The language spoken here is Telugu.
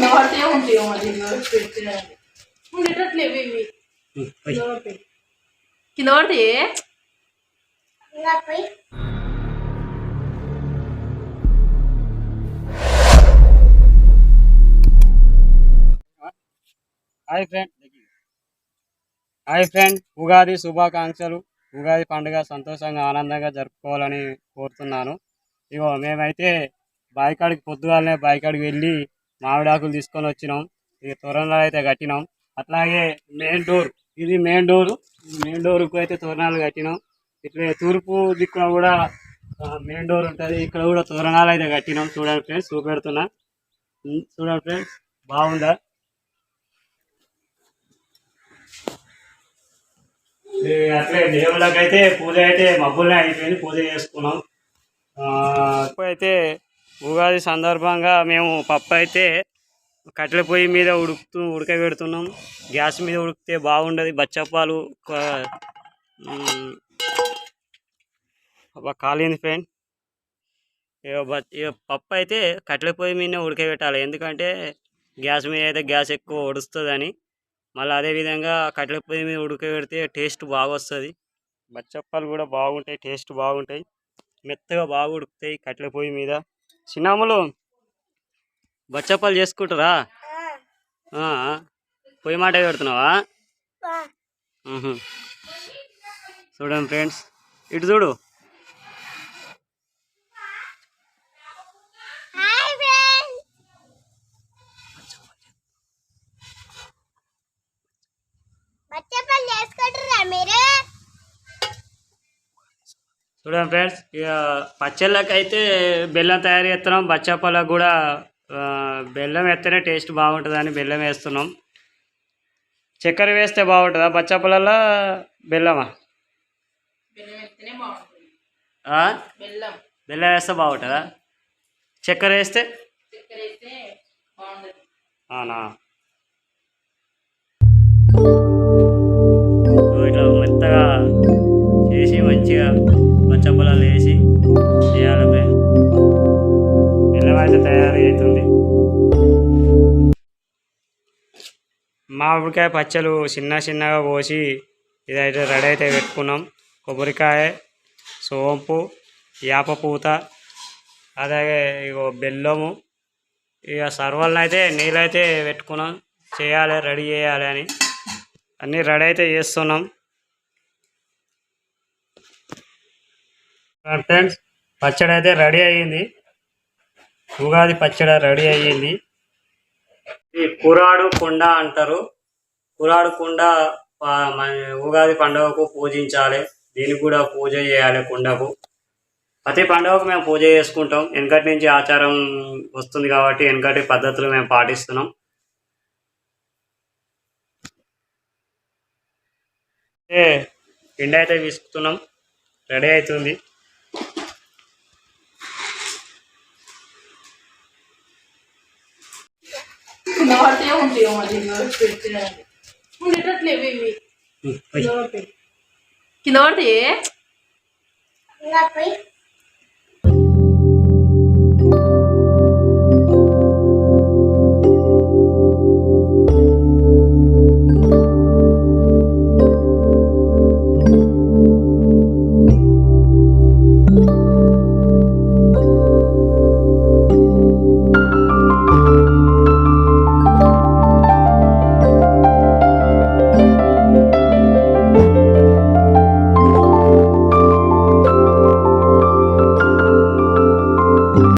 కింద పడితే ఉంటాయో మరి పెట్టిన ఉండేటట్లేవు ఇవి కింద పడతాయి. Hi friend. Hi friend. Ugadi శుభాకాంక్షలు. ఉగాది పండుగ సంతోషంగా ఆనందంగా జరుపుకోవాలని కోరుతున్నాను. ఇగో మేమైతే బాయికాడికి పొద్దుగాలనే బాయికాడికి వెళ్ళి మామిడాకులు తీసుకొని వచ్చినాం. ఇక తోరణాలు అయితే కట్టినాం. అట్లాగే మెయిన్ డోర్. ఇది మెయిన్ డోర్. మెయిన్ డోర్కు అయితే తోరణాలు కట్టినాం. ఇట్లా తూర్పు దిక్కున కూడా మెయిన్ డోర్ ఉంటుంది. ఇక్కడ కూడా తోరణాలు అయితే కట్టినాం. చూడండి ఫ్రెండ్స్ చూపెడుతున్నా. చూడండి ఫ్రెండ్స్ బాగుందా? అట్లే దేవుళ్ళకైతే పూజ అయితే మబ్బులనే అయిపోయింది. పూజ చేసుకున్నాం. అయితే ఉగాది సందర్భంగా మేము పప్పు అయితే కట్టెల పొయ్యి మీద ఉడుకుతూ ఉడకబెడుతున్నాం గ్యాస్ మీద ఉడికితే బాగుండదు. బచ్చప్పాలు కాలింది ఫ్రెండ్. పప్పు అయితే కట్టెల పొయ్యి మీదనే ఉడకబెట్టాలి ఎందుకంటే గ్యాస్ మీద అయితే గ్యాస్ ఎక్కువ ఉడుస్తుందని. మళ్ళీ అదేవిధంగా కట్టెల పొయ్యి మీద ఉడకబెడితే టేస్ట్ బాగా వస్తుంది బచ్చప్పాలు కూడా బాగుంటాయి టేస్ట్ బాగుంటాయి. మెత్తగా బాగా ఉడుకుతాయి కట్టెల పొయ్యి మీద. చిన్నమ్మలు బచ్చప్పాలు చేసుకుంటారా? పొయ్యి మాట పెడుతున్నావా. చూడండి ఫ్రెండ్స్ ఇటు చూడు బచ్చపల్లి చేసుకుంటారా మీరు చూడండి ఫ్రెండ్స్ ఇక పచ్చళ్ళకి అయితే బెల్లం తయారు చేస్తున్నాం. బచ్చాపాలకు కూడా బెల్లం వేస్తేనే టేస్ట్ బాగుంటుందని బెల్లం వేస్తున్నాం. చక్కెర వేస్తే బాగుంటుందా? బచ్చాపాలలో బెల్లమా? బెల్లం వేస్తే బాగుంటుందా? చక్కెర వేస్తే? అవునా? అవుతుంది మామిడికాయ పచ్చలు చిన్న చిన్నగా కోసి ఇదైతే రెడీ అయితే పెట్టుకున్నాం. కొబ్బరికాయ సోంపు యాప పూత అలాగే ఇగో బెల్లము. ఇక సర్వల్ని అయితే నీళ్ళైతే పెట్టుకున్నాం. చేయాలి రెడీ చేయాలి అని. అన్నీ రెడీ అయితే చేస్తున్నాం. ఫ్రెండ్స్ పచ్చడి అయితే రెడీ అయ్యింది. ఉగాది పచ్చడి రెడీ అయ్యింది. ఈ కురాడు కుండ అంటారు. కురాడు కుండ ఉగాది పండుగకు పూజించాలి. దీనికి కూడా పూజ చేయాలి కుండకు. ప్రతి పండుగకు మేము పూజ చేసుకుంటాం. వెనకటి నుంచి ఆచారం వస్తుంది కాబట్టి వెనకటి పద్ధతులు మేము పాటిస్తున్నాం. ఏ పిండి అయితే విసుకుతున్నాం రెడీ అవుతుంది. కింద పడితే ఉంటాయో మరి పెట్టిన ఉండేటట్లేవు ఇవి. కింద పడతాయి.